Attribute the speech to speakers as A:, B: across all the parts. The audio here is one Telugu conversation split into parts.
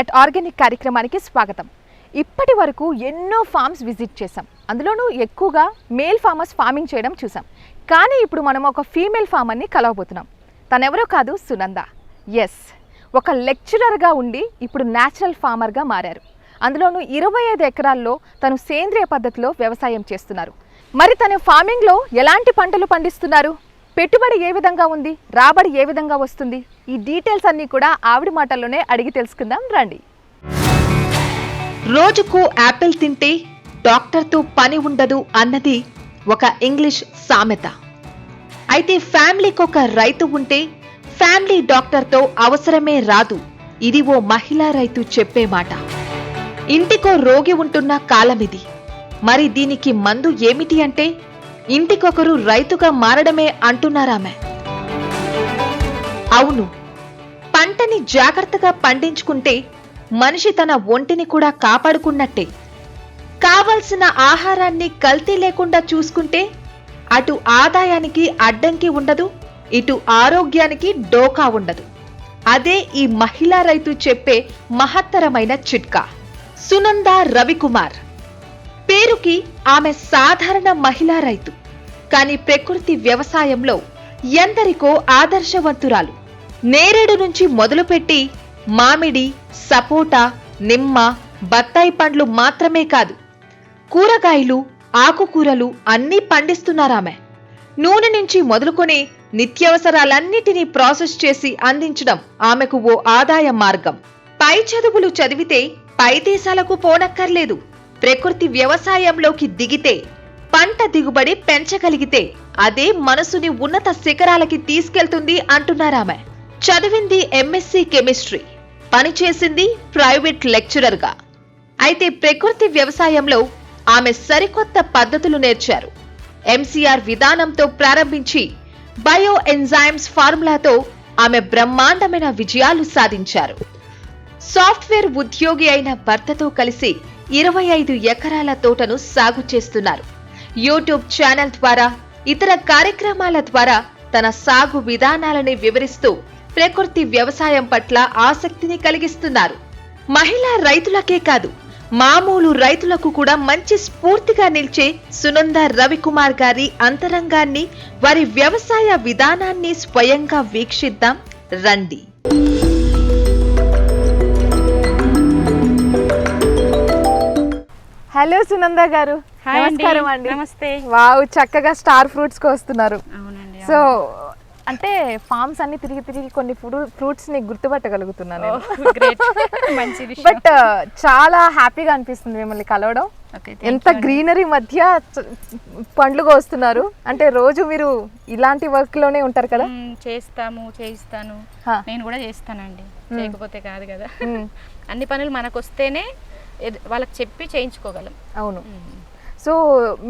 A: ఎట్ ఆర్గానిక్ కార్యక్రమానికి స్వాగతం. ఇప్పటి వరకు ఎన్నో ఫార్మ్స్ విజిట్ చేసాం అందులోనూ ఎక్కువగా మేల్ ఫార్మర్స్ ఫార్మింగ్ చేయడం చూసాం కానీ ఇప్పుడు మనం ఒక ఫీమేల్ ఫార్మర్ని కలవబోతున్నాం. తనెవరో కాదు సునంద. ఎస్ ఒక లెక్చరర్గా ఉండి ఇప్పుడు న్యాచురల్ ఫార్మర్గా మారారు. అందులోనూ ఇరవై ఐదు ఎకరాల్లో తను సేంద్రియ పద్ధతిలో వ్యవసాయం చేస్తున్నారు. మరి తను ఫార్మింగ్లో ఎలాంటి పంటలు పండిస్తున్నారు? పెట్టుబడి ఏ విధంగా ఉంది? రాబడి ఏ విధంగా వస్తుంది? ఈ డీటెయిల్స్ అన్నీ కూడా ఆవిడ మాటల్లోనే అడిగి తెలుసుకుందాం. రండి.
B: రోజుకు యాపిల్ తింటే డాక్టర్తో పని ఉండదు అన్నది ఒక ఇంగ్లీష్ సామెత. అయితే ఫ్యామిలీకి ఒక రైతు ఉంటే ఫ్యామిలీ డాక్టర్తో అవసరమే రాదు. ఇది ఓ మహిళా రైతు చెప్పే మాట. ఇంటికో రోగి ఉంటున్న కాలమిది. మరి దీనికి మందు ఏమిటి అంటే ఇంటికొకరు రైతుగా మారడమే అంటున్నారామె. అవును పంటని జాగ్రత్తగా పండించుకుంటే మనిషి తన ఒంటిని కూడా కాపాడుకున్నట్టే. కావలసిన ఆహారాన్ని కల్తీ లేకుండా చూసుకుంటే అటు ఆదాయానికి అడ్డంకి ఉండదు ఇటు ఆరోగ్యానికి డోకా ఉండదు. అదే ఈ మహిళా రైతు చెప్పే మహత్తరమైన చిట్కా. సునంద రవికుమార్. పేరుకి ఆమె సాధారణ మహిళా రైతు. కానీ ప్రకృతి వ్యవసాయంలో ఎందరికో ఆదర్శవంతురాలు. నేరేడు నుంచి మొదలుపెట్టి మామిడి సపోటా నిమ్మ బత్తాయి పండ్లు మాత్రమే కాదు. కూరగాయలు ఆకుకూరలు అన్నీ పండిస్తున్నారామె. నూనె నుంచి మొదలుకొని నిత్యావసరాలన్నిటినీ ప్రాసెస్ చేసి అందించడం ఆమెకు ఓ ఆదాయ మార్గం. పై చదువులు చదివితే పై దేశాలకు పోనక్కర్లేదు. ప్రకృతి వ్యవసాయంలోకి దిగితే పంట దిగుబడి పెంచగలిగితే అదే మనసుని ఉన్నత శిఖరాలకి తీసుకెళ్తుంది అంటున్నారామె చదివింది ఎంఎస్సి కెమిస్ట్రీ. పనిచేసింది ప్రైవేట్ లెక్చరర్గా. అయితే ప్రకృతి వ్యవసాయంలో ఆమె సరికొత్త పద్ధతులు నేర్చారు. ఎంసీఆర్ విధానంతో ప్రారంభించి బయో ఎంజైమ్స్ ఫార్ములాతో ఆమె బ్రహ్మాండమైన విజయాలు సాధించారు. సాఫ్ట్వేర్ ఉద్యోగి అయిన భర్తతో కలిసి ఇరవై ఐదు ఎకరాల తోటను సాగు చేస్తున్నారు. యూట్యూబ్ ఛానల్ ద్వారా ఇతర కార్యక్రమాల ద్వారా తన సాగు విధానాలని వివరిస్తూ ప్రకృతి వ్యవసాయం పట్ల ఆసక్తిని కలిగిస్తున్నారు. మహిళా రైతులకే కాదు మామూలు రైతులకు కూడా మంచి స్ఫూర్తిగా నిలిచే సునంద రవికుమార్ గారి అంతరంగాన్ని వారి వ్యవసాయ విధానాన్ని స్వయంగా వీక్షిద్దాం. రండి.
A: హలో సునంద గారు. నమస్కారం అండి.
C: నమస్తే.
A: వావ్ చక్కగా స్టార్ ఫ్రూట్స్కి వస్తున్నారు సో అంటే ఫార్మ్స్ అన్ని తిరిగి తిరిగి కొన్ని ఫ్రూట్స్ని గుర్తుపట్టగలుగుతున్నాను
C: గ్రేట్. మంచి విషయం.
A: బట్ చాలా హ్యాపీగా అనిపిస్తుంది మిమ్మల్ని కలవడం. ఎంత గ్రీనరీ మధ్య పండ్లు కోస్తున్నారు. అంటే రోజు మీరు ఇలాంటి వర్క్లోనే ఉంటారు కదా?
C: చేస్తాము చేయిస్తాను. నేను కూడా చేస్తానండి. చేయకపోతే కాదు కదా. అన్ని పనులు మనకు వస్తేనే వాళ్ళకి చెప్పి చేయించుకోగలం.
A: అవును. సో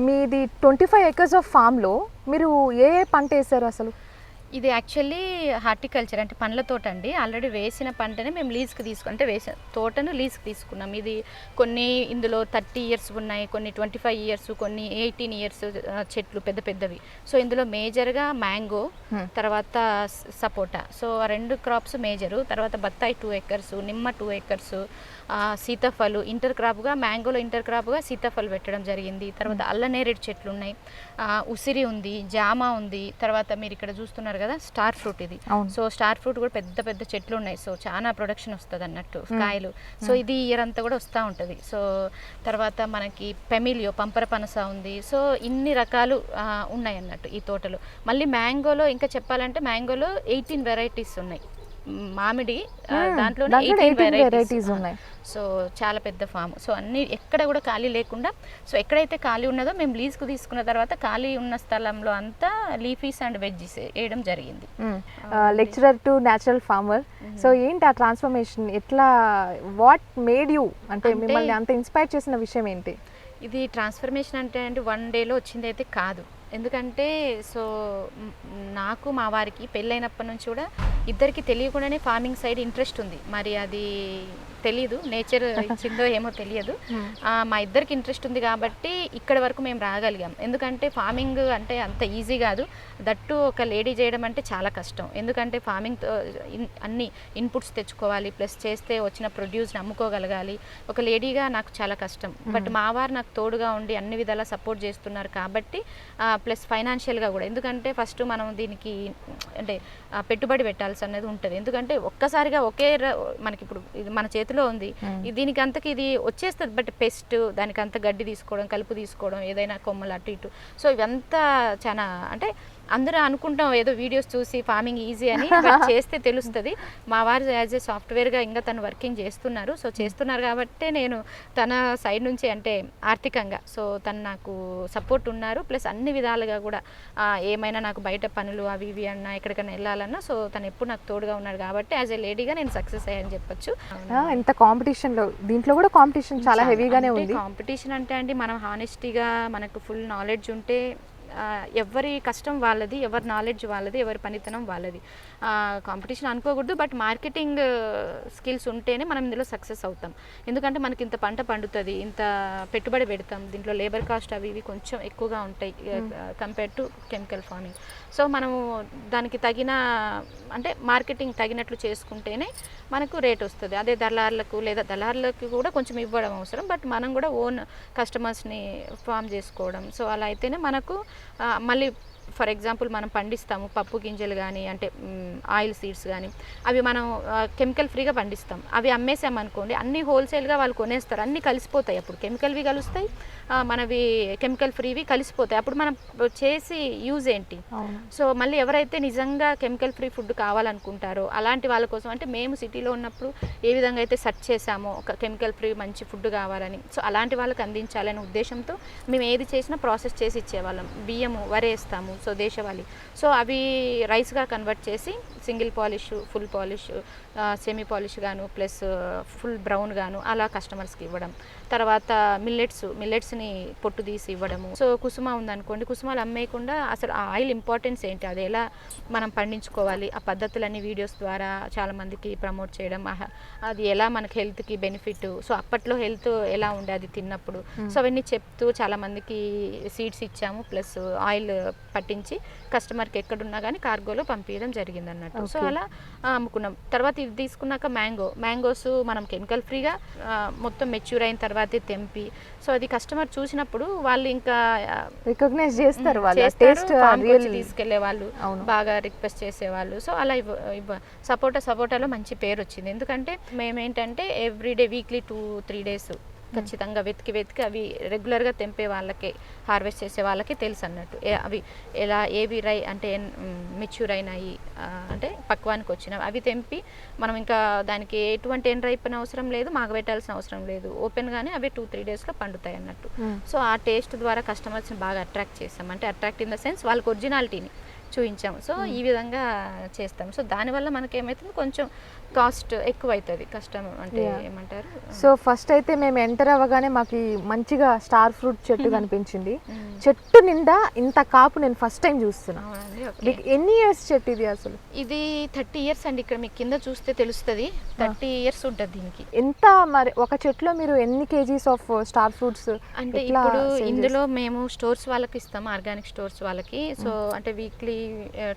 A: మీది ట్వంటీ ఫైవ్ ఎకర్స్ ఆఫ్ ఫామ్లో మీరు ఏ ఏ పంట వేసారు అసలు?
C: ఇది యాక్చువల్లీ హార్టికల్చర్ అంటే పండ్ల తోట అండి. ఆల్రెడీ వేసిన పంటని మేము లీజ్కి తీసుకు అంటే వేసిన తోటను లీజ్కి తీసుకున్నాం. ఇది కొన్ని ఇందులో థర్టీ ఇయర్స్ ఉన్నాయి కొన్ని ట్వంటీ ఫైవ్ ఇయర్స్ కొన్ని ఎయిటీన్ ఇయర్స్ చెట్లు పెద్ద పెద్దవి. సో ఇందులో మేజర్గా మ్యాంగో. తర్వాత సపోటా. సో ఆ రెండు క్రాప్స్ మేజరు తర్వాత బత్తాయి టూ ఎకర్స్ నిమ్మ టూ ఎకర్స్ సీతాఫలు ఇంటర్ క్రాప్గా మ్యాంగోలో ఇంటర్ క్రాప్గా సీతాఫల్ పెట్టడం జరిగింది. తర్వాత అల్లనేరేడు చెట్లు ఉన్నాయి. ఉసిరి ఉంది జామ ఉంది. తర్వాత మీరు ఇక్కడ చూస్తున్నారు కదా స్టార్ ఫ్రూట్ ఇది. సో స్టార్ ఫ్రూట్ కూడా పెద్ద పెద్ద చెట్లు ఉన్నాయి. సో చాలా ప్రొడక్షన్ వస్తుంది అన్నట్టు కాయలు. సో ఇది ఇయర్ అంతా కూడా వస్తూ ఉంటుంది. సో తర్వాత మనకి పెమిలియో పంపర పనస ఉంది. సో ఇన్ని రకాలు ఉన్నాయి అన్నట్టు ఈ తోటలో. మళ్ళీ మ్యాంగోలో ఇంకా చెప్పాలంటే మ్యాంగోలో ఎయిటీన్ వెరైటీస్ ఉన్నాయి. మామిడి దాంట్లో
A: దాంట్లో
C: ఎయిటీన్
A: 18 varieties
C: వెరైటీస్
A: ఉన్నాయి.
C: సో చాలా పెద్ద ఫామ్ సో అన్ని ఎక్కడ కూడా ఖాళీ లేకుండా సో ఎక్కడైతే ఖాళీ ఉన్నదో మేము లీజ్కు తీసుకున్న తర్వాత ఖాళీ ఉన్న స్థలంలో అంతా లీఫీస్ అండ్ వెజ్జీస్ వేయడం జరిగింది.
A: Lecturer to natural farmer so ఏంటి ఆ ట్రాన్స్ఫర్మేషన్ ఎట్లా వాట్ మేడ్ యూ అంటే
C: అంటే-
A: మిమ్మల్ని అంత ఇన్స్పైర్ చేసిన విషయం ఏంటి?
C: ఇది ట్రాన్స్ఫర్మేషన్ అంటే అంటే వన్ డేలో వచ్చింది అయితే కాదు. ఎందుకంటే సో నాకు మా వారికి పెళ్ళైనప్పటి నుంచి కూడా ఇద్దరికి తెలియకుండానే ఫార్మింగ్ సైడ్ ఇంట్రెస్ట్ ఉంది. మరి అది తెలియదు నేచర్ ఇచ్చిందో ఏమో తెలియదు. ఆ, మా ఇద్దరికి ఇంట్రెస్ట్ ఉంది కాబట్టి ఇక్కడ వరకు మేము రాగలిగాం. ఎందుకంటే ఫార్మింగ్ అంటే అంత ఈజీ కాదు. దట్టు ఒక లేడీ చేయడం అంటే చాలా కష్టం. ఎందుకంటే ఫార్మింగ్ అన్ని ఇన్పుట్స్ తెచ్చుకోవాలి. ప్లస్ చేస్తే వచ్చిన ప్రొడ్యూస్ని అమ్ముకోగలగాలి. ఒక లేడీగా నాకు చాలా కష్టం. బట్ మా వారు నాకు తోడుగా ఉండి అన్ని విధాలా సపోర్ట్ చేస్తున్నారు కాబట్టి ప్లస్ ఫైనాన్షియల్గా కూడా. ఎందుకంటే ఫస్ట్ మనం దీనికి అంటే పెట్టుబడి పెట్టాల్సి అనేది ఉంటుంది. ఎందుకంటే ఒక్కసారిగా ఒకే మనకి ఇప్పుడు మన చేతిలో ఉంది. ఇది దీనికి అంతకి ఇది వచ్చేస్తుంది బట్ పెస్ట్ దానికి అంత గడ్డి తీసుకోవడం కలుపు తీసుకోవడం ఏదైనా కొమ్మలు అటు ఇటు. సో ఇవంతా చాలా అంటే అందరూ అనుకుంటాం ఏదో వీడియోస్ చూసి ఫార్మింగ్ ఈజీ అని. చేస్తే తెలుస్తుంది. మా వారు యాజ్ ఏ సాఫ్ట్వేర్గా ఇంకా తను వర్కింగ్ చేస్తున్నారు. సో చేస్తున్నారు కాబట్టే నేను తన సైడ్ నుంచి అంటే ఆర్థికంగా. సో తను నాకు సపోర్ట్ ఉన్నారు. ప్లస్ అన్ని విధాలుగా కూడా ఏమైనా నాకు బయట పనులు అవి ఇవి అన్నా ఎక్కడికైనా వెళ్ళాలన్నా సో తను ఎప్పుడు నాకు తోడుగా ఉన్నాడు కాబట్టి యాజ్ ఏ లేడీగా నేను సక్సెస్ అయ్యాని చెప్పొచ్చు.
A: ఎంత కాంపిటీషన్లో దీంట్లో కూడా కాంపిటీషన్ చాలా హెవీగానే ఉంది.
C: కాంపిటీషన్ అంటే అండి మనం హానెస్టీగా మనకు ఫుల్ నాలెడ్జ్ ఉంటే ఎవరి కష్టం వాళ్ళది ఎవరి నాలెడ్జ్ వాళ్ళది ఎవరి పనితనం వాళ్ళది. కాంపిటీషన్ అనుకోకూడదు బట్ మార్కెటింగ్ స్కిల్స్ ఉంటేనే మనం ఇందులో సక్సెస్ అవుతాం. ఎందుకంటే మనకి ఇంత పంట పండుతుంది ఇంత పెట్టుబడి పెడతాం దీంట్లో లేబర్ కాస్ట్ అవి ఇవి కొంచెం ఎక్కువగా ఉంటాయి compare to chemical farming so మనము దానికి తగిన అంటే మార్కెటింగ్ తగినట్లు చేసుకుంటేనే మనకు రేట్ వస్తుంది. అదే దళారులకు లేదా దళారులకు కూడా కొంచెం ఇవ్వడం అవసరం బట్ మనం కూడా ఓన్ కస్టమర్స్ని ఫామ్ చేసుకోవడం. సో అలా అయితేనే మనకు మళ్ళీ ఫర్ ఎగ్జాంపుల్ మనం పండిస్తాము పప్పు గింజలు కానీ అంటే ఆయిల్ సీడ్స్ కానీ అవి మనం కెమికల్ ఫ్రీగా పండిస్తాం. అవి అమ్మేసామనుకోండి అన్ని హోల్సేల్గా వాళ్ళు కొనేస్తారు. అన్నీ కలిసిపోతాయి అప్పుడు. కెమికల్వి కలుస్తాయి మనవి కెమికల్ ఫ్రీవి కలిసిపోతాయి. అప్పుడు మనం చేసి యూజ్ ఏంటి? సో మళ్ళీ ఎవరైతే నిజంగా కెమికల్ ఫ్రీ ఫుడ్ కావాలనుకుంటారో అలాంటి వాళ్ళ కోసం అంటే మేము సిటీలో ఉన్నప్పుడు ఏ విధంగా అయితే సెర్చ్ చేసామో ఒక కెమికల్ ఫ్రీ మంచి ఫుడ్ కావాలని సో అలాంటి వాళ్ళకి అందించాలనే ఉద్దేశంతో మేము ఏది చేసినా ప్రాసెస్ చేసి ఇచ్చేవాళ్ళం. బియ్యము వరేస్తాము సో దేశవాళీ సో అవి రైస్గా కన్వర్ట్ చేసి single polish full polish semi polish గాను ప్లస్ ఫుల్ బ్రౌన్ గాను అలా కస్టమర్స్కి ఇవ్వడం. తర్వాత మిల్లెట్స్ మిల్లెట్స్ని పొట్టు తీసి ఇవ్వడము. సో కుసుమ ఉందనుకోండి కుసుమాలు అమ్మేయకుండా అసలు ఆ ఆయిల్ ఇంపార్టెన్స్ ఏంటి? అది ఎలా మనం పండించుకోవాలి? ఆ పద్ధతులన్నీ వీడియోస్ ద్వారా చాలా మందికి ప్రమోట్ చేయడం అది ఎలా మనకి హెల్త్కి బెనిఫిట్? సో అప్పట్లో హెల్త్ ఎలా ఉండే అది తిన్నప్పుడు? సో అవన్నీ చెప్తూ చాలా మందికి సీడ్స్ ఇచ్చాము ప్లస్ ఆయిల్ పట్టించి కస్టమర్కి ఎక్కడున్నా కానీ కార్గోలో పంపించడం జరిగింది అన్నట్టు సో. అలా అమ్ముకున్నాం. తర్వాత ఇది తీసుకున్నాక మ్యాంగో. మ్యాంగోస్ మనం కెమికల్ ఫ్రీగా మొత్తం మెచ్యూర్ అయిన తర్వాతే తెంపి సో అది కస్టమర్ చూసినప్పుడు వాళ్ళు ఇంకా
A: రికగ్నైజ్ చేస్తారు వాళ్ళు. టేస్ట్
C: తీసుకెళ్ళే వాళ్ళు. బాగా రిక్వెస్ట్ చేసేవాళ్ళు. సో అలా ఇవ్వ సపోటా సపోటాలో మంచి పేరు వచ్చింది. ఎందుకంటే మేమేంటంటే everyday weekly two three days ఖచ్చితంగా వెతికి వెతికి అవి రెగ్యులర్గా తెంపే వాళ్ళకే హార్వెస్ట్ చేసే వాళ్ళకి తెలుసు అన్నట్టు. అవి ఎలా ఏవి రై అంటే మెచ్యూర్ అయినాయి అంటే పక్వానికి వచ్చినవి అవి తెంపి మనం ఇంకా దానికి ఎటువంటి ఎండ్ రైపన అవసరం లేదు మాగబెట్టాల్సిన అవసరం లేదు. ఓపెన్గానే అవి టూ త్రీ డేస్లో పండుతాయి అన్నట్టు. సో ఆ టేస్ట్ ద్వారా కస్టమర్స్ని బాగా అట్రాక్ట్ చేస్తాం. అంటే అట్రాక్ట్ ఇన్ ద సెన్స్ వాళ్ళకి ఒరిజినాలిటీని చూపించాము సో ఈ విధంగా చేస్తాం. సో దానివల్ల మనకి ఏమవుతుంది కొంచెం కాస్ట్ ఎక్కువ అవుతుంది కష్టం అంటే. ఏమంటారు?
A: సో ఫస్ట్ అయితే మేము ఎంటర్ అవ్వగానే మాకు మంచిగా స్టార్ ఫ్రూట్ చెట్టు కనిపించింది.
C: మ్మ్.
A: చెట్టు నిండా ఇంత కాపు నేను ఫస్ట్ టైం చూస్తున్నా. ఎన్ని ఇయర్స్ చెట్టు ఇది అసలు?
C: ఇది థర్టీ ఇయర్స్ అండి ఇక్కడ మీకు కింద చూస్తే తెలుస్తుంది. థర్టీ ఇయర్స్ ఉంటుంది దీనికి.
A: ఎంత మరి ఒక చెట్టులో మీరు ఎన్ని కేజీస్ ఆఫ్ స్టార్ ఫ్రూట్స్
C: అంటే ఇప్పుడు ఇందులో మేము స్టోర్స్ వాళ్ళకి ఇస్తాము ఆర్గానిక్ స్టోర్స్ వాళ్ళకి. సో అంటే వీక్లీ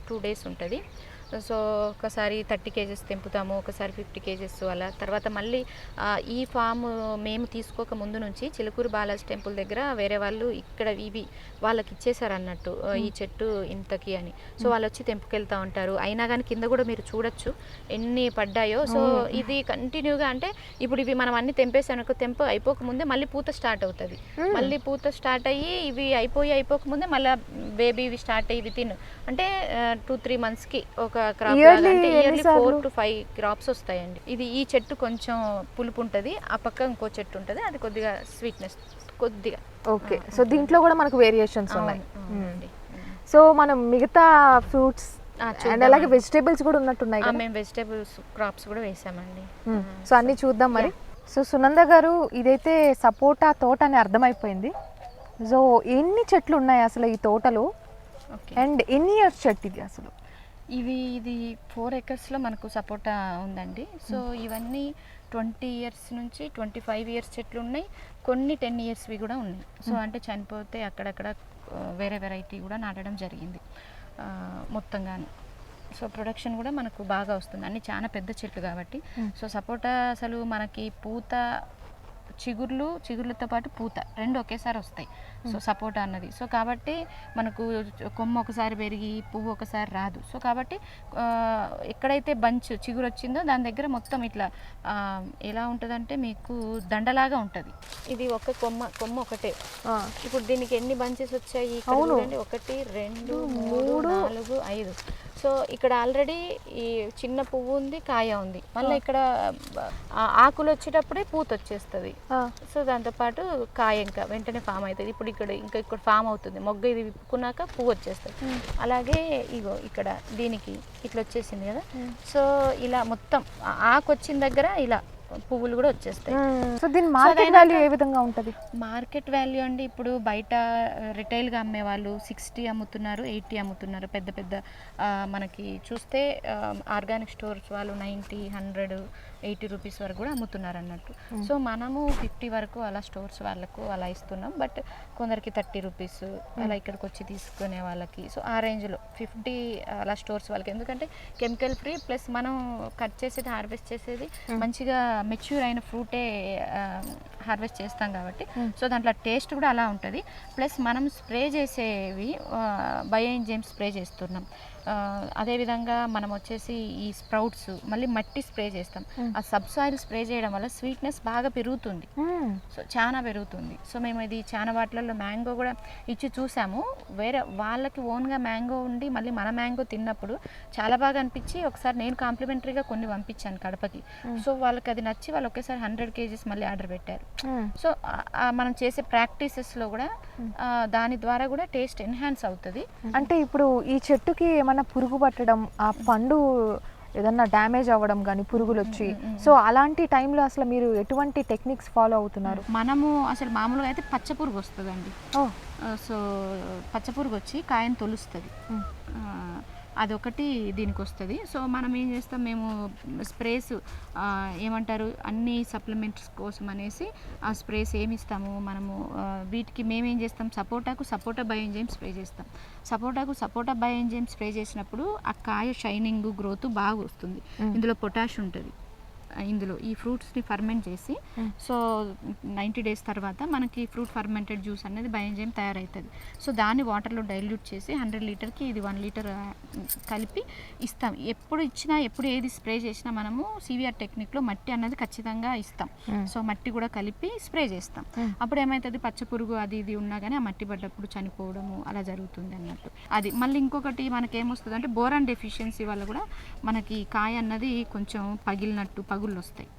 C: టూ డేస్ ఉంటుంది. సో ఒకసారి థర్టీ కేజెస్ తెంపుతాము ఒకసారి ఫిఫ్టీ కేజెస్ అలా. తర్వాత మళ్ళీ ఈ ఫామ్ మేము తీసుకోక ముందు నుంచి చిలుకూరు బాలాజీ టెంపుల్ దగ్గర వేరే వాళ్ళు ఇక్కడ ఇవి వాళ్ళకి ఇచ్చేసారు అన్నట్టు ఆ, ఈ చెట్టు ఇంతకి అని. సో వాళ్ళు వచ్చి తెంపుకెళ్తా ఉంటారు. అయినా కానీ కింద కూడా మీరు చూడొచ్చు ఎన్ని పడ్డాయో. సో ఇది కంటిన్యూగా అంటే ఇప్పుడు ఇవి మనం అన్ని తెంపేసాను తెంపు అయిపోక ముందే మళ్ళీ పూత స్టార్ట్ అవుతుంది. మళ్ళీ పూత స్టార్ట్ అయ్యి ఇవి అయిపోయి అయిపోక ముందే మళ్ళీ బేబీ ఇవి స్టార్ట్ అయ్యి వితిన్ అంటే టూ త్రీ మంత్స్కి ఒక క్రాప్ అంటే yearly? Four to five crops వస్తాయండి. ఇది ఈ చెట్టు కొంచెం పులుపు ఉంటుంది ఆ పక్క ఇంకో చెట్టు ఉంటుంది అది కొద్దిగా స్వీట్నెస్ కొద్దిగా.
A: ఓకే. సో దీంట్లో కూడా మనకు వేరియేషన్స్ ఉన్నాయి.
C: అవునండి.
A: సో మనం మిగతా ఫ్రూట్స్ అండ్. అలాగే వెజిటేబుల్స్ కూడా ఉన్నట్టున్నాయి
C: మేము వెజిటేబుల్స్ క్రాప్స్ కూడా వేసామండి.
A: సో అన్ని చూద్దాం మరి. సో సునంద గారు ఇదైతే సపోటా తోట అని అర్థమైపోయింది. సో ఎన్ని చెట్లు ఉన్నాయి అసలు ఈ తోటలో? అండ్ ఎన్ని ఇయర్స్ చెట్టు ఇది అసలు?
C: ఇవి ఇది ఫోర్ ఎకర్స్లో మనకు సపోటా ఉందండి. సో ఇవన్నీ ట్వంటీ ఇయర్స్ నుంచి ట్వంటీ ఫైవ్ ఇయర్స్ చెట్లు ఉన్నాయి. కొన్ని టెన్ ఇయర్స్వి కూడా ఉన్నాయి. సో అంటే చనిపోతే అక్కడక్కడ వేరే వెరైటీ కూడా నాటడం జరిగింది. మొత్తంగానే. సో ప్రొడక్షన్ కూడా మనకు బాగా వస్తుంది. అన్ని చాలా పెద్ద చెట్లు కాబట్టి. సో సపోటా అసలు మనకి పూత చిగుర్లు చిగుర్లతో పాటు పూత. రెండు ఒకేసారి వస్తాయి. సో సపోటా అన్నది. సో కాబట్టి మనకు కొమ్మ ఒకసారి పెరిగి పువ్వు ఒకసారి రాదు. సో కాబట్టి ఎక్కడైతే బంచ్ చిగురు వచ్చిందో దాని దగ్గర మొత్తం ఇట్లా ఎలా ఉంటుందంటే మీకు దండలాగా ఉంటుంది. ఇది ఒక కొమ్మ కొమ్మ ఒకటే. ఇప్పుడు దీనికి ఎన్ని బంచెస్ వచ్చాయి? ఒకటి రెండు మూడు. నాలుగు ఐదు. సో ఇక్కడ ఆల్రెడీ ఈ చిన్న పువ్వు ఉంది కాయ ఉంది. మళ్ళీ ఇక్కడ ఆకులు వచ్చేటప్పుడే పూత వచ్చేస్తుంది. సో దాంతోపాటు కాయ ఇంకా వెంటనే ఫామ్ అవుతుంది. ఇప్పుడు ఇక్కడ ఇంకా ఇక్కడ ఫామ్ అవుతుంది. మొగ్గ ఇది విప్పుకున్నాక పువ్వు వచ్చేస్తుంది. అలాగే ఇగో ఇక్కడ దీనికి ఇట్లా వచ్చేసింది కదా. సో ఇలా మొత్తం ఆకు వచ్చిన దగ్గర ఇలా పువ్వులు కూడా వచ్చేస్తాయి.
A: సో దీని మార్కెట్ వాల్యూ ఏ విధంగా ఉంటుంది?
C: మార్కెట్ వాల్యూ అండి ఇప్పుడు బయట రిటైల్గా అమ్మే వాళ్ళు సిక్స్టీ అమ్ముతున్నారు ఎయిటీ అమ్ముతున్నారు పెద్ద పెద్ద మనకి చూస్తే ఆర్గానిక్ స్టోర్స్ వాళ్ళు నైంటీ హండ్రెడ్ ఎయిటీ రూపీస్ వరకు కూడా అమ్ముతున్నారు అన్నట్టు సో మనము ఫిఫ్టీ వరకు అలా స్టోర్స్ వాళ్ళకు అలా ఇస్తున్నాం. బట్ కొందరికి థర్టీ రూపీస్ అలా ఇక్కడికి వచ్చి తీసుకునే వాళ్ళకి. సో ఆ రేంజ్లో ఫిఫ్టీ అలా స్టోర్స్ వాళ్ళకి. ఎందుకంటే కెమికల్ ఫ్రీ ప్లస్ మనం కట్ చేసేది హార్వెస్ట్ చేసేది మంచిగా మెచ్యూర్ అయిన ఫ్రూటే హార్వెస్ట్ చేస్తాం కాబట్టి. సో దాంట్లో టేస్ట్ కూడా అలా ఉంటుంది. ప్లస్ మనం స్ప్రే చేసేవి బయోఎంజైమ్ స్ప్రే చేస్తున్నాం. అదేవిధంగా మనం వచ్చేసి ఈ స్ప్రౌట్స్ మళ్ళీ మట్టి స్ప్రే చేస్తాం. ఆ సబ్ సాయిల్ స్ప్రే చేయడం వల్ల స్వీట్నెస్ బాగా పెరుగుతుంది. సో చాలా పెరుగుతుంది. సో మేము ఇది చాలా వాటిలలో మ్యాంగో కూడా ఇచ్చి చూసాము. వేరే వాళ్ళకి ఓన్గా మ్యాంగో ఉండి మళ్ళీ మన మ్యాంగో తిన్నప్పుడు చాలా బాగా అనిపించి ఒకసారి నేను కాంప్లిమెంటరీగా కొన్ని పంపించాను కడపకి. సో వాళ్ళకి అది నచ్చి వాళ్ళు ఒకేసారి హండ్రెడ్ కేజీస్ మళ్ళీ ఆర్డర్ పెట్టారు. సో మనం చేసే ప్రాక్టీసెస్లో కూడా దాని ద్వారా కూడా టేస్ట్ ఎన్హాన్స్ అవుతుంది.
A: అంటే ఇప్పుడు ఈ చెట్టుకి ఏమన్నా పురుగు పట్టడం ఆ పండు ఏదన్నా డ్యామేజ్ అవ్వడం కానీ పురుగులు వచ్చి. సో అలాంటి టైంలో అసలు మీరు ఎటువంటి టెక్నిక్స్ ఫాలో అవుతున్నారు?
C: మనము అసలు మామూలుగా అయితే పచ్చపురుగు వస్తుందండి.
A: ఓ.
C: ఆ, సో పచ్చపురుగు వచ్చి కాయను తొలుస్తుంది. అదొకటి దీనికి వస్తుంది సో మనం ఏం చేస్తాం మేము స్ప్రేస్ ఏమంటారు అన్ని సప్లిమెంట్స్ కోసం అనేసి ఆ స్ప్రేస్ ఏమి ఇస్తాము మనము వీటికి మేమేం చేస్తాం సపోటాకు సపోటా బయోఎంజైమ్ స్ప్రే చేస్తాం. సపోటాకు సపోటా బయోఎంజైమ్ స్ప్రే చేసినప్పుడు ఆ కాయ షైనింగ్ గ్రోత్ బాగా వస్తుంది ఇందులో పొటాష్ ఉంటుంది. ఇందులో ఈ ఫ్రూట్స్ని ఫర్మెంట్ చేసి సో నైంటీ డేస్ తర్వాత మనకి ఫ్రూట్ ఫర్మెంటెడ్ జ్యూస్ అనేది బయోజైమ్ తయారవుతుంది సో దాన్ని వాటర్లో డైల్యూట్ చేసి హండ్రెడ్ లీటర్కి ఇది వన్ లీటర్ కలిపి ఇస్తాం. ఎప్పుడు ఇచ్చినా ఎప్పుడు ఏది స్ప్రే చేసినా మనము సివిఆర్ టెక్నిక్లో మట్టి అన్నది ఖచ్చితంగా ఇస్తాం. సో మట్టి కూడా కలిపి స్ప్రే చేస్తాం. అప్పుడు ఏమవుతుంది పచ్చ పురుగు అది ఇది ఉన్నా కానీ ఆ మట్టి పడ్డప్పుడు చనిపోవడము అలా జరుగుతుంది అన్నట్టు. అది మళ్ళీ ఇంకొకటి మనకి ఏమొస్తుంది అంటే బోరాన్ డెఫిషియన్సీ వల్ల కూడా మనకి కాయ అన్నది కొంచెం పగిలినట్టు పగుళ్ళు వస్తాయి.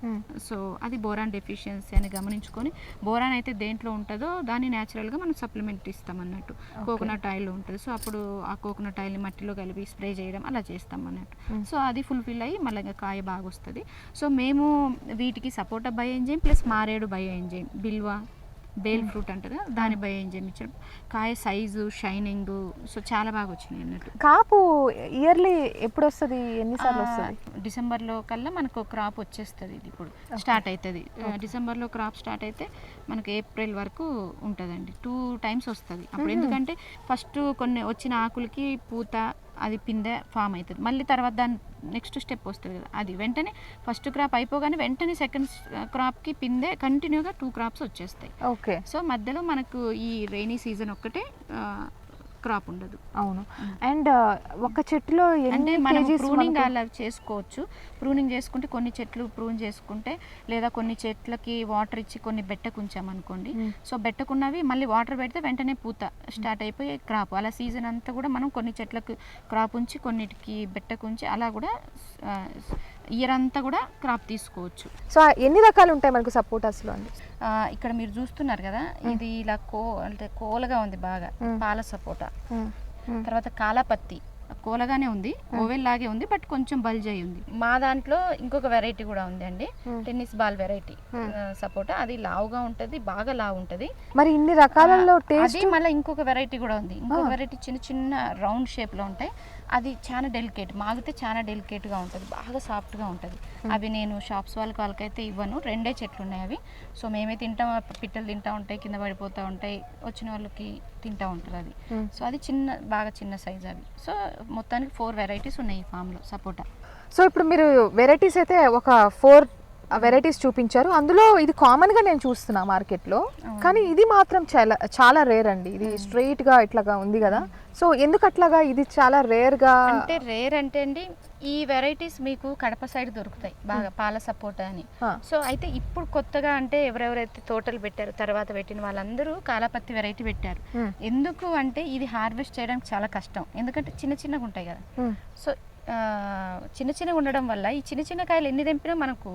C: సో అది బోరాన్ డెఫిషియన్సీ అని గమనించుకొని బోరాన్ అయితే దేంట్లో ఉంటుందో దాన్ని న్యాచురల్గా మనం సప్లిమెంట్ ఇస్తాం అన్నట్టు కోకోనట్ ఆయిల్ ఉంటుంది. సో అప్పుడు ఆ కోకోనట్ ఆయిల్ని మట్టిలో కలిపి స్ప్రే చేయడం అలా చేస్తాం అన్నట్టు సో అది ఫుల్ఫిల్ అయ్యి మళ్ళీ ఇంకా కాయ బాగా వస్తుంది సో మేము వీటికి సపోటా బయో ఎంజైమ్ ప్లస్ మారేడు బయో ఎంజైమ్ బిల్వా బేల్ ఫ్రూట్ అంటారు కదా, దాని బయో ఎంజైమ్ ఇచ్చారు కాయ సైజు షైనింగ్ సో చాలా బాగా వచ్చినాయి అన్నట్టు.
A: కాపు ఇయర్లీ ఎప్పుడు వస్తుంది? ఎన్నిసార్లు వస్తుంది?
C: డిసెంబర్లో కల్లా మనకు క్రాప్ వచ్చేస్తుంది ఇది ఇప్పుడు స్టార్ట్ అవుతుంది డిసెంబర్లో క్రాప్ స్టార్ట్ అయితే మనకు ఏప్రిల్ వరకు ఉంటుందండి. టూ టైమ్స్ వస్తుంది. అప్పుడు ఎందుకంటే ఫస్ట్ కొన్ని వచ్చిన ఆకులకి పూత అది పిందె ఫామ్ అవుతుంది. మళ్ళీ తర్వాత దాని నెక్స్ట్ స్టెప్ వస్తుంది కదా అది వెంటనే ఫస్ట్ క్రాప్ అయిపోగానే వెంటనే సెకండ్ క్రాప్కి పిందె కంటిన్యూగా టూ క్రాప్స్ వచ్చేస్తాయి.
A: ఓకే
C: సో మధ్యలో మనకు ఈ రైనీ సీజన్ ఒక్కటే క్రాప్ ఉండదు.
A: అవును. అండ్ ఒక చెట్టులో
C: అంటే మనం ప్రూనింగ్ అలా చేసుకోవచ్చు. ప్రూనింగ్ చేసుకుంటే కొన్ని చెట్లు ప్రూన్ చేసుకుంటే లేదా కొన్ని చెట్లకి వాటర్ ఇచ్చి కొన్ని బెట్టకుంచామనుకోండి సో బెట్టకున్నవి మళ్ళీ వాటర్ పెడితే వెంటనే పూత స్టార్ట్ అయిపోయి క్రాప్ అలా సీజన్ అంతా కూడా మనం కొన్ని చెట్లకు క్రాప్ ఉంచి కొన్నిటికి బెట్టకుంచి అలా కూడా ఇయర్ అంతా కూడా క్రాప్ తీసుకోవచ్చు.
A: సో ఎన్ని రకాలు ఉంటాయి మనకు సపోటాస్లో అండి
C: ఇక్కడ మీరు చూస్తున్నారు కదా ఇది ఇలా కో అంటే కోలగా ఉంది బాగా. పాల సపోటా. తర్వాత కాలాపత్తి కోలగానే ఉంది ఓవెల్ లాగే ఉంది బట్ కొంచెం బల్జ్ అయి ఉంది. మా దాంట్లో ఇంకొక వెరైటీ కూడా ఉంది అండి టెన్నిస్ బాల్ వెరైటీ సపోటా. అది లావుగా ఉంటది బాగా లావు ఉంటది.
A: మరి ఇన్ని రకాలలో టేస్ట్
C: మళ్ళీ ఇంకొక వెరైటీ కూడా ఉంది. ఇంకొక వెరైటీ చిన్న చిన్న రౌండ్ షేప్లో ఉంటాయి. అది చాలా డెలికేట్ మాగితే చాలా డెలికేట్గా ఉంటుంది బాగా సాఫ్ట్గా ఉంటుంది అవి నేను షాప్స్ వాళ్ళకి వాళ్ళకైతే ఇవ్వను రెండే చెట్లు ఉన్నాయి అవి. సో మేమే తింటాం పిట్టలు తింటా ఉంటాయి కింద పడిపోతూ ఉంటాయి వచ్చిన వాళ్ళకి తింటా ఉంటారు అది. సో అది చిన్న బాగా చిన్న సైజ్ అవి సో మొత్తానికి ఫోర్ వెరైటీస్ ఉన్నాయి ఈ farm లో సపోటా.
A: సో ఇప్పుడు మీరు వెరైటీస్ అయితే ఒక ఫోర్ వెరైటీస్ చూపించారు. అందులో ఇది కామన్గా నేను చూస్తున్నా మార్కెట్లో. కానీ ఇది మాత్రం చాలా చాలా రేర్ అండి. ఇది స్ట్రైట్గా ఇట్లాగా ఉంది కదా. సో ఎందుకు అట్లాగా ఇది చాలా రేర్గా
C: అంటే రేర్ అంటే అండి ఈ వెరైటీస్ మీకు కడప సైడ్ దొరుకుతాయి. బాగా పాల సపోటా అని. సో అయితే ఇప్పుడు కొత్తగా అంటే ఎవరెవరైతే తోటలు పెట్టారు తర్వాత పెట్టిన వాళ్ళందరూ కాలాపత్తి వెరైటీ పెట్టారు. ఎందుకు అంటే ఇది హార్వెస్ట్ చేయడానికి చాలా కష్టం. ఎందుకంటే చిన్న చిన్నగా ఉంటాయి కదా. సో చిన్న చిన్నగా ఉండడం వల్ల ఈ చిన్న చిన్న కాయలు ఎన్ని తెంపినా మనకు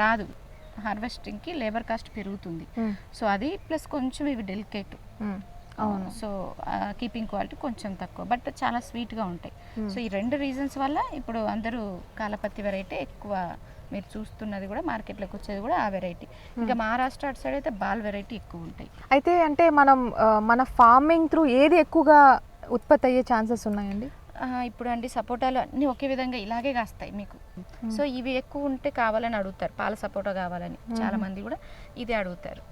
C: రాదు. హార్వెస్టింగ్కి లేబర్ కాస్ట్ పెరుగుతుంది. సో అది ప్లస్ కొంచెం ఇవి డెలికేట్.
A: అవును.
C: సో కీపింగ్ క్వాలిటీ కొంచెం తక్కువ. బట్ చాలా స్వీట్గా ఉంటాయి. సో ఈ రెండు రీజన్స్ వల్ల ఇప్పుడు అందరూ కాలపత్తి వెరైటీ ఎక్కువ మీరు చూస్తున్నది కూడా మార్కెట్లోకి వచ్చేది కూడా ఆ వెరైటీ. ఇంకా మహారాష్ట్ర అటు సైడ్ అయితే బాల్ వెరైటీ ఎక్కువ ఉంటాయి.
A: అయితే అంటే మనం మన ఫార్మింగ్ త్రూ ఏది ఎక్కువగా ఉత్పత్తి అయ్యే ఛాన్సెస్ ఉన్నాయండి?
C: ఇప్పుడు అండి సపోటాలు అన్నీ ఒకే విధంగా ఇలాగే కాస్తాయి మీకు. సో ఇవి ఎక్కువ ఉంటే కావాలని అడుగుతారు పాల సపోటా కావాలని చాలా మంది కూడా ఇదే అడుగుతారు.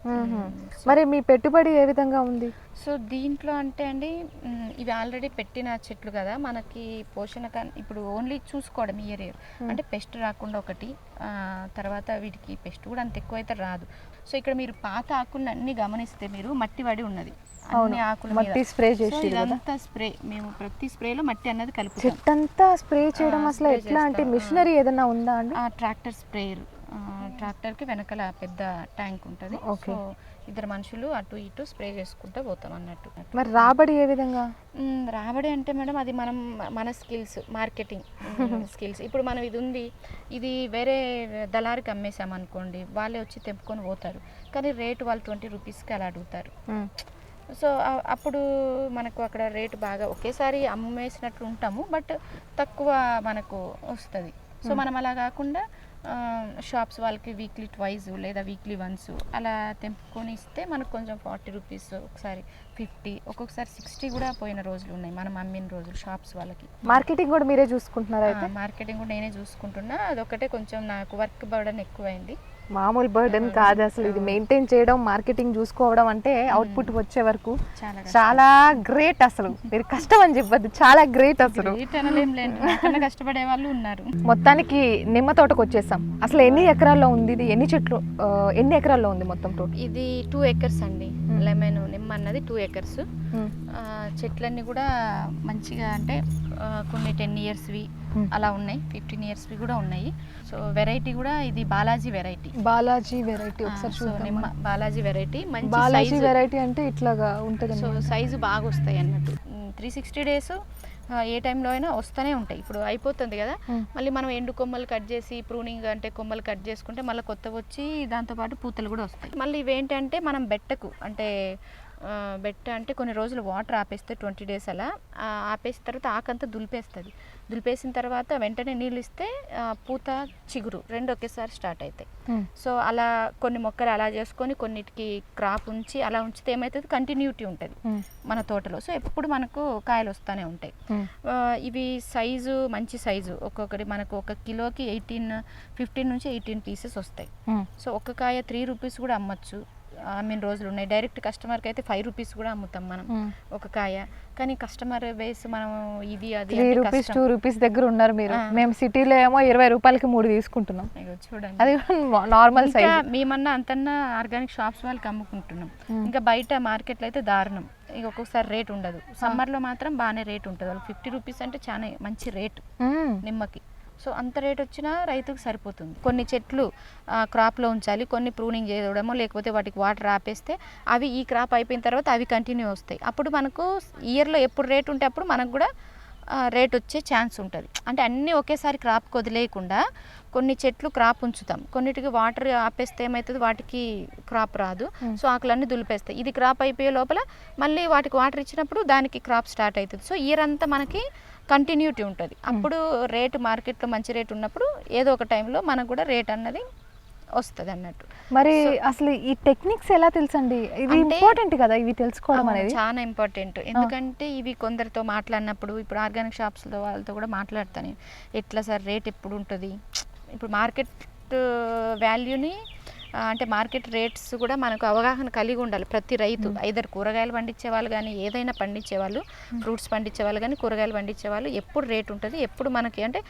A: మరి మీ పెట్టుబడి ఏ విధంగా ఉంది?
C: సో దీంట్లో అంటే అండి ఇవి ఆల్రెడీ పెట్టిన చెట్లు కదా మనకి పోషణ ఇప్పుడు ఓన్లీ చూసుకోవడం ఇయర్ ఇయర్ అంటే పెస్ట్ రాకుండా ఒకటి తర్వాత వీటికి పెస్ట్ కూడా అంత ఎక్కువ అయితే రాదు. సో ఇక్కడ మీరు పాత ఆకులను అన్ని గమనిస్తే మీరు మట్టి పడి ఉన్నది. అన్ని ఆకుల.
A: మట్టి స్ప్రే చేసి
C: ఇదంతా స్ప్రే మేము ప్రతి స్ప్రేలో మట్టి అన్నది కలుపుతాం.
A: చెట్టంతా స్ప్రే చేయడం అసలు ఎట్లా అంటే. మిషనరీ ఏదైనా ఉందా అండి?
C: ఆ ట్రాక్టర్ స్ప్రేయర్. ట్రాక్టర్కి వెనకాల పెద్ద ట్యాంక్ ఉంటుంది. సో ఇద్దరు మనుషులు అటు ఇటు స్ప్రే చేసుకుంటూ పోతాం అన్నట్టు.
A: మరి రాబడి ఏ విధంగా?
C: రాబడి అంటే మేడం అది మనం మన స్కిల్స్ మార్కెటింగ్ స్కిల్స్. ఇప్పుడు మనం ఇది ఉంది ఇది వేరే దళారికి అమ్మేసాం అనుకోండి వాళ్ళే వచ్చి తెంపుకొని పోతారు. కానీ రేటు వాళ్ళు ట్వంటీ రూపీస్కి అలా అడుగుతారు. సో అప్పుడు మనకు అక్కడ రేటు బాగా ఒకేసారి అమ్మేసినట్లు ఉంటాము బట్ తక్కువ మనకు వస్తుంది. సో మనం అలా కాకుండా షాప్స్ వాళ్ళకి వీక్లీ ట్వైజ్ లేదా వీక్లీ వన్స్ అలా తెంపుకొని ఇస్తే మనకు కొంచెం ఫార్టీ రూపీస్ ఒకసారి ఫిఫ్టీ ఒక్కొక్కసారి సిక్స్టీ కూడా పోయిన రోజులు ఉన్నాయి. మనం అమ్మిన రోజులు షాప్స్ వాళ్ళకి.
A: మార్కెటింగ్ కూడా మీరే చూసుకుంటున్నారా
C: మార్కెటింగ్ కూడా నేనే చూసుకుంటున్నా. అదొకటే కొంచెం నాకు వర్క్ బర్డన్ ఎక్కువైంది.
A: మామూలు బర్డెన్ కాదు అసలు. ఇది మెయింటైన్ చేయడం మార్కెటింగ్ చూసుకోవడం అంటే అవుట్పుట్ వచ్చే వరకు
C: చాలా
A: గ్రేట్ అసలు. మీరు కష్టం అని చెప్పద్దు. చాలా గ్రేట్ అసలు.
C: కష్టపడే వాళ్ళు ఉన్నారు.
A: మొత్తానికి నిమ్మ తోటకు వచ్చేసాం. అసలు ఎన్ని ఎకరాల్లో ఉంది ఇది? ఎన్ని చెట్లు ఎన్ని ఎకరాల్లో ఉంది మొత్తం టోటల్
C: ఇది టూ ఎకర్స్ అండి. లెమన్ నిమ్మ అన్నది టూ ఎకర్స్ చెట్లన్నీ కూడా మంచిగా అంటే కొన్ని టెన్ ఇయర్స్వి
A: Hmm.
C: అలా ఉన్నాయి ఫిఫ్టీన్ ఇయర్స్వి కూడా ఉన్నాయి. సో వెరైటీ కూడా ఇది బాలాజీ వెరైటీ
A: బాలాజీ వెరైటీ ఒకసారి చూద్దాం
C: బాలాజీ వెరైటీ మంచి
A: బాలాజీ వెరైటీ అంటే ఇట్లాగా ఉంటుంది
C: సో సైజు బాగా వస్తాయి అన్నట్టు. త్రీ సిక్స్టీ డేస్ ఏ టైంలో అయినా వస్తూనే ఉంటాయి. ఇప్పుడు అయిపోతుంది కదా.
A: Hmm.
C: మళ్ళీ మనం ఎండు కొమ్మలు కట్ చేసి ప్రూనింగ్ అంటే కొమ్మలు కట్ చేసుకుంటే మళ్ళీ కొత్తవి వచ్చి దాంతోపాటు పూతలు కూడా వస్తాయి. మళ్ళీ ఇవేంటంటే మనం బెట్టకు అంటే బెట్ట అంటే కొన్ని రోజులు వాటర్ ఆపేస్తే ట్వంటీ డేస్ అలా ఆపేసిన తర్వాత ఆకంతా దులిపేస్తుంది. దులిపేసిన తర్వాత వెంటనే నీళ్ళు ఇస్తే పూత చిగురు రెండు ఒకేసారి స్టార్ట్ అవుతాయి సో అలా కొన్ని మొక్కలు అలా చేసుకొని కొన్నిటికి క్రాప్ ఉంచి అలా ఉంచితే ఏమవుతుంది కంటిన్యూటీ ఉంటుంది మన తోటలో. సో ఎప్పుడు మనకు కాయలు వస్తూనే ఉంటాయి. ఇవి సైజు మంచి సైజు. ఒక్కొక్కటి మనకు ఒక కిలోకి ఎయిటీన్ ఫిఫ్టీన్ నుంచి ఎయిటీన్ పీసెస్ వస్తాయి. సో ఒక్క కాయ త్రీ రూపీస్ కూడా అమ్మచ్చు. అమ్మిన రోజులు ఉన్నాయి. డైరెక్ట్ కస్టమర్కి అయితే ఫైవ్ రూపీస్ కూడా అమ్ముతాం మనం ఒక కాయ. కానీ కస్టమర్ బేస్ మనం ఇది అది
A: త్రీ రూపీస్. టూ రూపీస్ దగ్గర ఉన్నారు మీరు. మేము సిటీలో ఏమో ఇరవై రూపాయలకి మూడు తీసుకుంటున్నాం.
C: ఇగో చూడండి.
A: అది నార్మల్ సైజ్
C: మేమన్నా అంతన్నా ఆర్గానిక్ షాప్స్ వాళ్ళకి అమ్ముకుంటున్నాం. ఇంకా బయట మార్కెట్లో అయితే దారుణం. ఇక ఒక్కొక్కసారి రేట్ ఉండదు. సమ్మర్లో మాత్రం బాగానే రేట్ ఉంటుంది. వాళ్ళు ఫిఫ్టీ రూపీస్ అంటే చాలా మంచి రేటు నిమ్మకి. సో అంత రేట్ వచ్చినా రైతుకు సరిపోతుంది. కొన్ని చెట్లు క్రాప్లో ఉంచాలి కొన్ని ప్రూనింగ్ చేయడమో లేకపోతే వాటికి వాటర్ ఆపేస్తే అవి ఈ క్రాప్ అయిపోయిన తర్వాత అవి కంటిన్యూ వస్తాయి. అప్పుడు మనకు ఇయర్లో ఎప్పుడు రేట్ ఉంటే అప్పుడు మనకు కూడా రేట్ వచ్చే ఛాన్స్ ఉంటుంది. అంటే అన్నీ ఒకేసారి క్రాప్ వదిలేయకుండా కొన్ని చెట్లు క్రాప్ ఉంచుతాం. కొన్నిటికి వాటర్ ఆపేస్తే ఏమవుతుంది వాటికి క్రాప్ రాదు. సో ఆకులన్నీ దులిపేస్తాయి. ఇది క్రాప్ అయిపోయే లోపల మళ్ళీ వాటికి వాటర్ ఇచ్చినప్పుడు దానికి క్రాప్ స్టార్ట్ అవుతుంది సో ఇయర్ అంతా మనకి కంటిన్యూటీ ఉంటుంది. అప్పుడు రేటు మార్కెట్లో మంచి రేట్ ఉన్నప్పుడు ఏదో ఒక టైంలో మనకు కూడా రేట్ అన్నది వస్తుంది అన్నట్టు.
A: మరి అసలు ఈ టెక్నిక్స్ ఎలా తెలుసండి? ఇది ఇంపార్టెంట్ కదా ఇవి తెలుసుకోవడం అనేది?
C: చాలా ఇంపార్టెంట్. ఎందుకంటే ఇవి కొందరితో మాట్లాడినప్పుడు ఇప్పుడు ఆర్గానిక్ షాప్స్లో వాళ్ళతో కూడా మాట్లాడతాను. ఎట్లా సార్ రేట్ ఎప్పుడు ఉంటుంది? ఇప్పుడు మార్కెట్ వాల్యూని అంటే మార్కెట్ రేట్స్ కూడా మనకు అవగాహన కలిగి ఉండాలి ప్రతి రైతు. ఐదర్ కూరగాయలు పండించే వాళ్ళు కానీ ఏదైనా పండించే వాళ్ళు ఫ్రూట్స్ పండించే వాళ్ళు కానీ కూరగాయలు పండించే వాళ్ళు ఎప్పుడు రేట్ ఉంటుంది ఎప్పుడు మనకి అంటే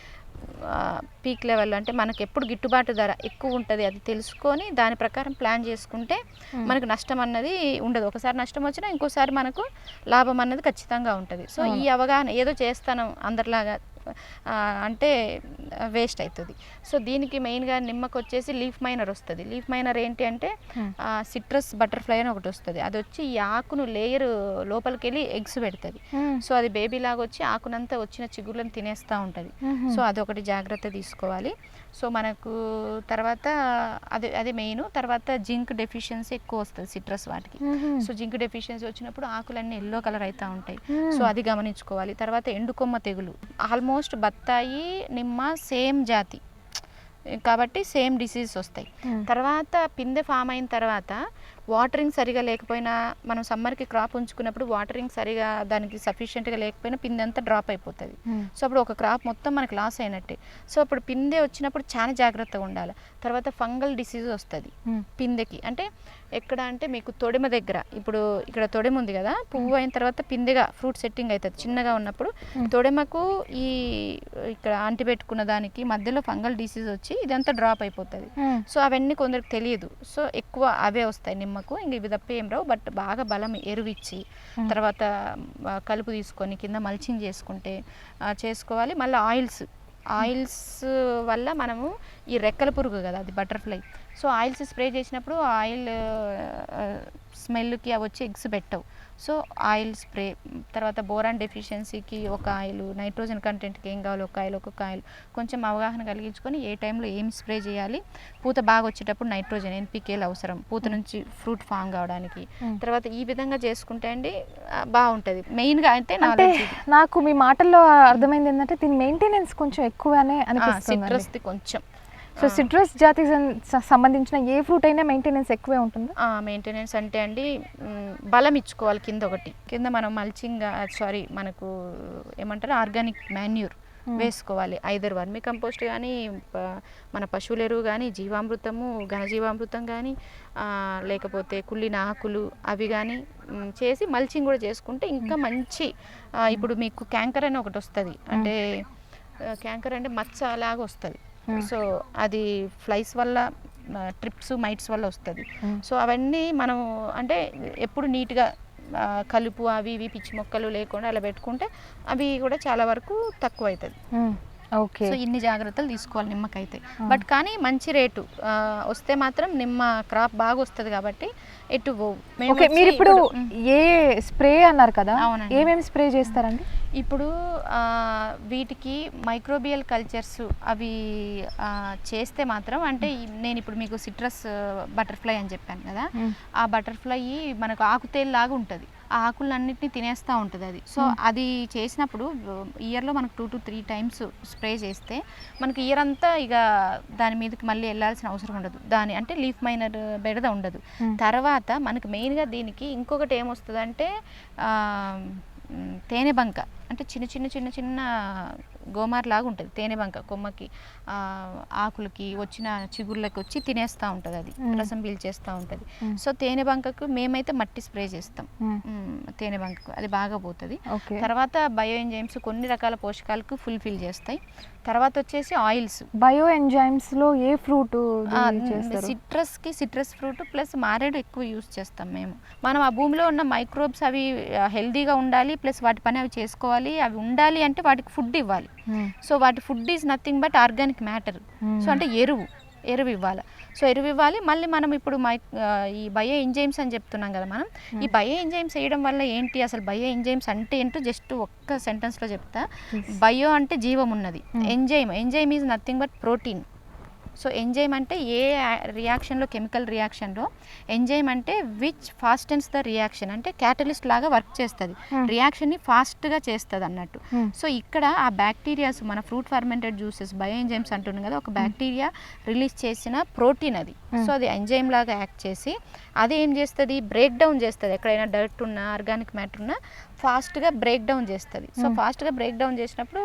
C: పీక్ లెవెల్ అంటే మనకి ఎప్పుడు గిట్టుబాటు ధర ఎక్కువ ఉంటుంది అది తెలుసుకొని దాని ప్రకారం ప్లాన్ చేసుకుంటే మనకు నష్టం అన్నది ఉండదు. ఒకసారి నష్టం వచ్చినా ఇంకోసారి మనకు లాభం అన్నది ఖచ్చితంగా ఉంటుంది. సో ఈ అవగాహన ఏదో చేస్తాను అందరిలాగా అంటే వేస్ట్ అవుతుంది సో దీనికి మెయిన్గా నిమ్మకు వచ్చేసి లీఫ్ మైనర్ వస్తుంది లీఫ్ మైనర్ ఏంటి అంటే. సిట్రస్ బటర్ఫ్లై అని ఒకటి వస్తుంది అది వచ్చి ఈ ఆకును లేయర్ లోపలికి వెళ్ళి ఎగ్స్ పెడుతుంది. సో అది బేబీ లాగా వచ్చి ఆకునంతా వచ్చిన చిగుళ్ళని తినేస్తూ ఉంటుంది. సో అదొకటి జాగ్రత్త తీసుకోవాలి సో మనకు తర్వాత అది అది మెయిన్. తర్వాత జింక్ డెఫిషియన్సీ ఎక్కువ వస్తుంది సిట్రస్ వాటికి. సో జింక్ డెఫిషియన్సీ వచ్చినప్పుడు ఆకులన్నీ ఎల్లో కలర్ అవుతూ ఉంటాయి. సో అది గమనించుకోవాలి. తర్వాత ఎండుకొమ్మ తెగులు. ఆల్మోస్ట్ బత్తాయి నిమ్మ సేమ్ జాతి. కాబట్టి సేమ్ డిసీజ్ వస్తాయి. తర్వాత పిందె ఫామ్ అయిన తర్వాత వాటరింగ్ సరిగా లేకపోయినా మనం సమ్మర్కి క్రాప్ ఉంచుకున్నప్పుడు వాటరింగ్ సరిగా దానికి సఫిషియెంట్గా లేకపోయినా పిందె అంతా డ్రాప్ అయిపోతుంది. సో అప్పుడు ఒక క్రాప్ మొత్తం మనకి లాస్ అయినట్టే సో అప్పుడు పిందె వచ్చినప్పుడు చాలా జాగ్రత్తగా ఉండాలి తర్వాత ఫంగల్ డిసీజ్ వస్తుంది. పిందెకి అంటే ఎక్కడ అంటే మీకు తొడిమ దగ్గర. ఇప్పుడు ఇక్కడ తొడిమ ఉంది కదా పువ్వు అయిన తర్వాత పిందెగా ఫ్రూట్ సెట్టింగ్ అవుతుంది చిన్నగా ఉన్నప్పుడు. తొడిమకు ఈ ఇక్కడ అంటి పెట్టుకున్న దానికి మధ్యలో ఫంగల్ డిసీజ్ వచ్చి ఇదంతా డ్రాప్ అయిపోతుంది. సో అవన్నీ కొందరికి తెలియదు. సో ఎక్కువ అవే వస్తాయి నిమ్మకు. ఇంక ఇవి తప్ప ఏం రావు. బట్ బాగా బలం ఎరువిచ్చి తర్వాత కలుపు తీసుకొని కింద మల్చింగ్ చేసుకుంటే చేసుకోవాలి. మళ్ళీ ఆయిల్స్. ఆయిల్స్ వల్ల మనము ఈ రెక్కల పురుగు కదా అది బటర్ఫ్లై. సో ఆయిల్స్ స్ప్రే చేసినప్పుడు ఆయిల్ స్మెల్కి అవి వచ్చి ఎగ్స్ పెట్టవు. సో ఆయిల్ స్ప్రే తర్వాత బోరాన్ డెఫిషియన్సీకి ఒక ఆయిల్ నైట్రోజన్ కంటెంట్కి ఏం కావాలి ఒక ఆయిల్ ఒక్కొక్క ఆయిల్ కొంచెం అవగాహన కలిగించుకొని ఏ టైంలో ఏం స్ప్రే చేయాలి పూత బాగా వచ్చేటప్పుడు నైట్రోజన్ ఎన్పికేలు అవసరం. పూత నుంచి ఫ్రూట్ ఫామ్ కావడానికి. తర్వాత ఈ విధంగా చేసుకుంటే అండి బాగుంటుంది. మెయిన్గా అయితే
A: నాకు మీ మాటల్లో అర్థమైంది ఏంటంటే దీని మెయింటెనెన్స్ కొంచెం ఎక్కువనే అనిపిస్తుంది
C: సిట్రస్ది కొంచెం.
A: సో సిట్రస్ జాతికి సంబంధించిన ఏ ఫ్రూట్ అయినా మెయింటెనెన్స్ ఎక్కువే ఉంటుందా?
C: మెయింటెనెన్స్ అంటే అండి బలం ఇచ్చుకోవాలి కింద ఒకటి. కింద మనం మల్చింగ్ సారీ మనకు ఏమంటారు ఆర్గానిక్ మాన్యూర్ వేసుకోవాలి. ఐదర్ వర్మి కంపోస్ట్ కానీ మన పశువుల ఎరువు కానీ జీవామృతము ఘనజీవామృతం కానీ లేకపోతే కుళ్ళిన ఆకులు అవి కానీ చేసి మల్చింగ్ కూడా చేసుకుంటే ఇంకా మంచి ఇప్పుడు మీకు క్యాంకర్ అని ఒకటి వస్తుంది. అంటే క్యాంకర్ అంటే మచ్చ లాగా వస్తుంది. సో అది ఫ్లైస్ వల్ల ట్రిప్స్ మైట్స్ వల్ల వస్తుంది.
A: Hmm.
C: సో అవన్నీ మనం అంటే ఎప్పుడు నీట్గా కలుపు అవి ఇవి పిచ్చి మొక్కలు లేకుండా అలా పెట్టుకుంటే అవి కూడా చాలా వరకు తక్కువ అవుతుంది
A: ఓకే
C: సో ఇన్ని జాగ్రత్తలు తీసుకోవాలి నిమ్మకైతే. బట్ కానీ మంచి రేటు. వస్తే మాత్రం నిమ్మ క్రాప్ బాగా వస్తుంది కాబట్టి ఎటు
A: ఓకే మీరు ఇప్పుడు ఏ స్ప్రే అన్నారు కదా. ఏమేమి స్ప్రే చేస్తారండి?
C: ఇప్పుడు వీటికి మైక్రోబియల్ కల్చర్స్ అవి చేస్తే మాత్రం అంటే నేను ఇప్పుడు మీకు సిట్రస్ బటర్ఫ్లై అని చెప్పాను కదా. ఆ బటర్ఫ్లై మనకు ఆకుతేలు లాగా ఉంటుంది. ఆకులన్నింటినీ తినేస్తూ ఉంటుంది అది. సో అది చేసినప్పుడు ఇయర్లో మనకు two to three times spray చేస్తే మనకి ఇయర్ అంతా ఇక దాని మీదకి మళ్ళీ వెళ్ళాల్సిన అవసరం ఉండదు. దాని అంటే లీఫ్ మైనర్ బెడద ఉండదు. తర్వాత మనకు మెయిన్గా దీనికి ఇంకొకటి ఏమొస్తుందంటే తేనె బంక. అంటే చిన్న చిన్న చిన్న చిన్న గోమార్ లాగా ఉంటుంది. తేనె బంక కొమ్మకి ఆకులకి వచ్చిన చిగుళ్ళకి వచ్చి తినేస్తూ ఉంటుంది అది. రసం పీల్చేస్తూ ఉంటుంది. సో తేనె బంకకు మేమైతే మట్టి స్ప్రే చేస్తాం. తేనె బంకకు. అది బాగా పోతుంది. తర్వాత బయో ఎంజైమ్స్ కొన్ని రకాల పోషకాలకు ఫుల్ఫిల్ చేస్తాయి. తర్వాత వచ్చేసి ఆయిల్స్.
A: బయో ఎంజైమ్స్లో ఏ ఫ్రూట్ చేస్తారు?
C: సిట్రస్కి సిట్రస్ ఫ్రూట్ ప్లస్ మారేడు ఎక్కువ యూస్ చేస్తాం మేము. మనం ఆ భూమిలో ఉన్న మైక్రోబ్స్ అవి హెల్దీగా ఉండాలి ప్లస్ వాటి పని అవి చేసుకోవాలి అవి ఉండాలి అంటే వాటికి ఫుడ్ ఇవ్వాలి. సో వాటి food is nothing but organic matter
A: Hmm.
C: So అంటే ఎరువు ఎరువు ఇవ్వాలి. సో ఎరువు ఇవ్వాలి. మళ్ళీ మనం ఇప్పుడు మై ఈ బయో ఎంజైమ్స్ అని చెప్తున్నాం కదా మనం. ఈ బయో ఎంజైమ్స్ వేయడం వల్ల ఏంటి? అసలు బయో ఎంజైమ్స్ అంటే ఏంటో జస్ట్ ఒక్క సెంటెన్స్లో చెప్తా. బయో అంటే జీవం ఉన్నది. Enzyme enzyme is nothing but protein so enzyme అంటే ఏ రియాక్షన్లో కెమికల్ రియాక్షన్లో ఎంజైమ్ అంటే విచ్ ఫాస్టెన్స్ ద రియాక్షన్ అంటే క్యాటలిస్ట్ లాగా వర్క్ చేస్తుంది. రియాక్షన్ని ఫాస్ట్గా చేస్తుంది అన్నట్టు.
A: Hmm.
C: సో ఇక్కడ ఆ బ్యాక్టీరియాస్ మన fruit fermented juices bio enzymes అంటున్నాం కదా ఒక బ్యాక్టీరియా రిలీజ్ చేసిన ప్రోటీన్ అది.
A: Hmm.
C: సో అది ఎంజైమ్ లాగా యాక్ట్ చేసి అది ఏం చేస్తుంది? బ్రేక్ డౌన్ చేస్తుంది. ఎక్కడైనా డర్ట్ ఉన్నా ఆర్గానిక్ మ్యాటర్ ఉన్నా ఫాస్ట్గా బ్రేక్ డౌన్ చేస్తుంది. So
A: Hmm.
C: ఫాస్ట్గా బ్రేక్ డౌన్ చేసినప్పుడు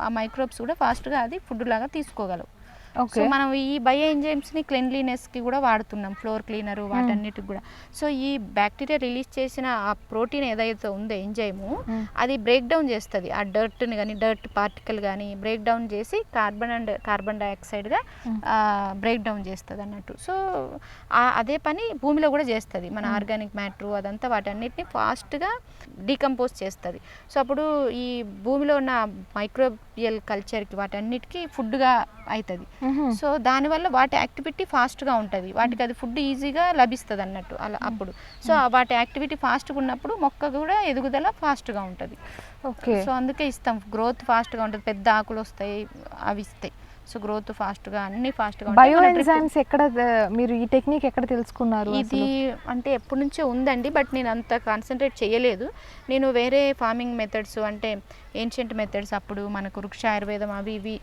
C: ఆ మైక్రోబ్స్ కూడా ఫాస్ట్గా అది ఫుడ్ లాగా తీసుకోగలవు. సో మనం ఈ బయో ఎంజైమ్స్ని క్లెన్లీనెస్కి కూడా వాడుతున్నాం ఫ్లోర్ క్లీనర్ వాటన్నిటికి కూడా. సో ఈ బ్యాక్టీరియా రిలీజ్ చేసిన ఆ ప్రోటీన్ ఏదైతే ఉందో ఎంజైము. అది బ్రేక్ డౌన్ చేస్తుంది. ఆ డర్ట్ని కానీ డర్ట్ పార్టికల్ కానీ బ్రేక్ డౌన్ చేసి కార్బన్ అండ్ కార్బన్ డైఆక్సైడ్గా. బ్రేక్ డౌన్ చేస్తుంది అన్నట్టు. సో అదే పని భూమిలో కూడా చేస్తుంది. మన ఆర్గానిక్ మ్యాటర్ అదంతా వాటన్నిటిని ఫాస్ట్గా డీకంపోజ్ చేస్తుంది. సో అప్పుడు ఈ భూమిలో ఉన్న మైక్రోబియల్ కల్చర్కి వాటన్నిటికీ ఫుడ్గా అవుతుంది సో దానివల్ల వాటి యాక్టివిటీ ఫాస్ట్గా ఉంటుంది. వాటికి అది ఫుడ్ ఈజీగా లభిస్తుంది అన్నట్టు అలా అప్పుడు. సో వాటి యాక్టివిటీ ఫాస్ట్గా ఉన్నప్పుడు మొక్క కూడా ఎదుగుదల ఫాస్ట్గా ఉంటుంది.
A: ఓకే.
C: సో అందుకే ఇస్తాం. గ్రోత్ ఫాస్ట్గా ఉంటుంది. పెద్ద ఆకులు వస్తాయి అవి ఇస్తాయి. సో గ్రోత్ ఫాస్ట్గా అన్ని ఫాస్ట్గా
A: బయో ఎంజైమ్స్ ఎక్కడ మీరు ఈ టెక్నిక్ ఎక్కడ తెలుసుకున్నారు
C: ఇది అంటే ఎప్పటి నుంచో ఉందండి. బట్ నేను అంత కాన్సన్ట్రేట్ చేయలేదు. నేను వేరే ఫార్మింగ్ మెథడ్స్ అంటే ఏన్షియంట్ మెథడ్స్ అప్పుడు మనకు వృక్ష ఆయుర్వేదం అవి ఇవి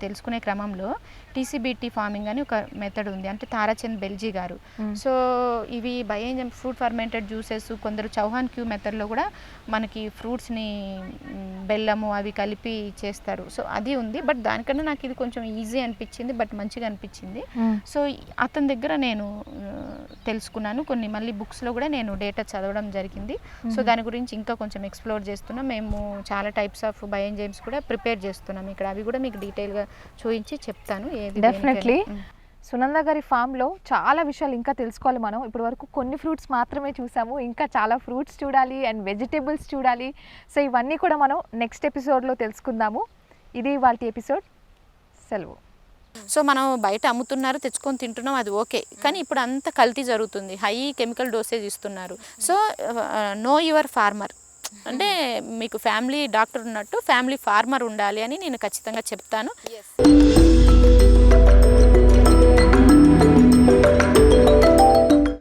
C: తెలుసుకునే క్రమంలో టీసీబీటీ ఫార్మింగ్ అని ఒక మెథడ్ ఉంది. అంటే తారాచంద్ బెల్జీ గారు. సో ఇవి బయోజన్ ఫ్రూట్ ఫర్మెంటెడ్ జ్యూసెస్ కొందరు చౌహాన్ క్యూ మెథడ్లో కూడా మనకి ఫ్రూట్స్ని బెల్లము అవి కలిపి చేస్తారు. సో అది ఉంది. బట్ దానికన్నా నాకు ఇది కొంచెం ఈజీ అనిపించింది. బట్ మంచిగా అనిపించింది. సో అతని దగ్గర నేను తెలుసుకున్నాను. కొన్ని మళ్ళీ బుక్స్లో కూడా నేను డేటా చదవడం జరిగింది. సో దాని గురించి ఇంకా కొంచెం ఎక్స్ప్లోర్ చేస్తున్నాం. మేము చాలా టైప్స్ ఆఫ్ బయోఎంజైమ్స్ కూడా ప్రిపేర్ చేస్తున్నాం. ఇక్కడ అవి కూడా మీకు డీటెయిల్గా చూపించి చెప్తాను ఏది
A: డెఫినెట్లీ. సునంద గారి ఫామ్లో చాలా విషయాలు ఇంకా తెలుసుకోవాలి మనం. ఇప్పటి వరకు కొన్ని ఫ్రూట్స్ మాత్రమే చూసాము. ఇంకా చాలా ఫ్రూట్స్ చూడాలి అండ్ వెజిటేబుల్స్ చూడాలి. సో ఇవన్నీ కూడా మనం నెక్స్ట్ ఎపిసోడ్లో తెలుసుకుందాము. ఇది వాళ్ళ ఎపిసోడ్ సెలవు.
C: సో మనం బయట అమ్ముతున్నారు తెచ్చుకొని తింటున్నాం అది ఓకే కానీ ఇప్పుడు అంత కల్తీ జరుగుతుంది. హై కెమికల్ డోసేజ్ ఇస్తున్నారు. సో నో యువర్ ఫార్మర్ అంటే మీకు ఫ్యామిలీ డాక్టర్ ఉన్నట్టు ఫ్యామిలీ ఫార్మర్ ఉండాలి అని నేను ఖచ్చితంగా చెప్తాను.